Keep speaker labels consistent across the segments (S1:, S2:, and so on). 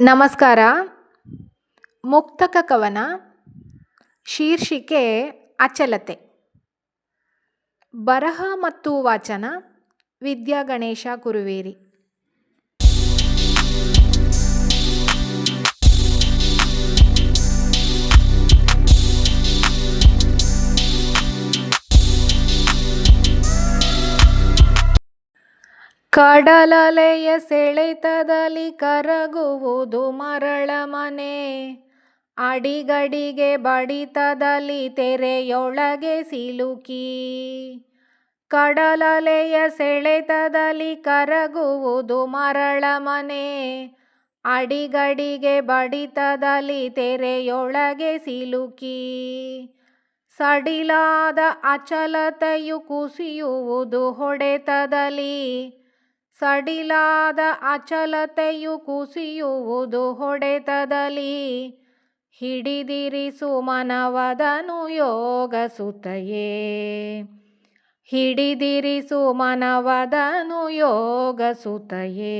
S1: ನಮಸ್ಕಾರ. ಮುಕ್ತಕ ಕವನ ಶೀರ್ಷಿಕೆ ಅಚಲತೆ. ಬರಹ ಮತ್ತು ವಾಚನ ವಿದ್ಯಾ ಗಣೇಶ ಕುರುವೇರಿ. ಕಡಲಲೆಯ ಸೆಳೆತದಲ್ಲಿ ಕರಗುವುದು ಮರಳ ಮನೆ. ಅಡಿಗಡಿಗೆ ಬಡಿತದಲ್ಲಿ ತೆರೆಯೊಳಗೆ ಸಿಲುಕಿ. ಕಡಲಲೆಯ ಸೆಳೆತದಲ್ಲಿ ಕರಗುವುದು ಮರಳ ಮನೆ. ಅಡಿಗಡಿಗೆ ಬಡಿತದಲ್ಲಿ ತೆರೆಯೊಳಗೆ ಸಿಲುಕಿ. ಸಡಿಲಾದ ಅಚಲತೆಯು ಕುಸಿಯುವುದು ಹೊಡೆತದಲ್ಲಿ. ಸಡಿಲಾದ ಅಚಲತೆಯು ಕುಸಿಯುವುದು ಹೊಡೆತದಲ್ಲಿ ಹಿಡಿದಿರಿಸು ಮನವದನು ಯೋಗ ಸುತೆಯೇ ಹಿಡಿದಿರಿಸು ಮನವದನು ಯೋಗ ಸುತಯೇ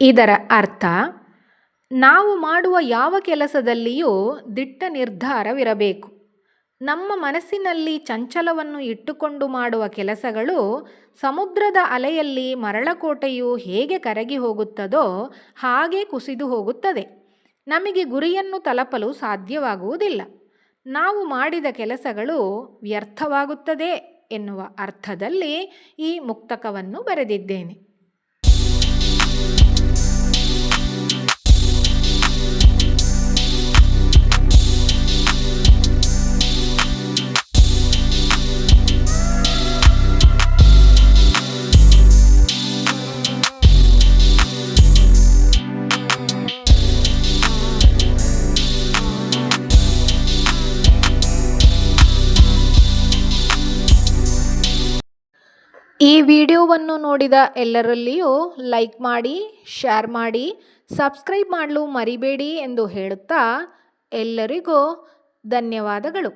S1: ಇದರ ಅರ್ಥ, ನಾವು ಮಾಡುವ ಯಾವ ಕೆಲಸದಲ್ಲಿಯೂ ದಿಟ್ಟ ನಿರ್ಧಾರವಿರಬೇಕು. ನಮ್ಮ ಮನಸ್ಸಿನಲ್ಲಿ ಚಂಚಲವನ್ನು ಇಟ್ಟುಕೊಂಡು ಮಾಡುವ ಕೆಲಸಗಳು ಸಮುದ್ರದ ಅಲೆಯಲ್ಲಿ ಮರಳಕೋಟೆಯು ಹೇಗೆ ಕರಗಿ ಹೋಗುತ್ತದೋ ಹಾಗೆ ಕುಸಿದು ಹೋಗುತ್ತದೆ. ನಮಗೆ ಗುರಿಯನ್ನು ತಲುಪಲು ಸಾಧ್ಯವಾಗುವುದಿಲ್ಲ. ನಾವು ಮಾಡಿದ ಕೆಲಸಗಳು ವ್ಯರ್ಥವಾಗುತ್ತದೆ ಎನ್ನುವ ಅರ್ಥದಲ್ಲಿ ಈ ಮುಕ್ತಕವನ್ನು ಬರೆದಿದ್ದೇನೆ. ಈ ವಿಡಿಯೋವನ್ನು ನೋಡಿದ ಎಲ್ಲರಲ್ಲಿಯೂ ಲೈಕ್ ಮಾಡಿ ಶೇರ್ ಮಾಡಿ ಸಬ್ಸ್ಕ್ರೈಬ್ ಮಾಡಲು ಮರಿಬೇಡಿ ಎಂದು ಹೇಳುತ್ತಾ ಎಲ್ಲರಿಗೂ ಧನ್ಯವಾದಗಳು.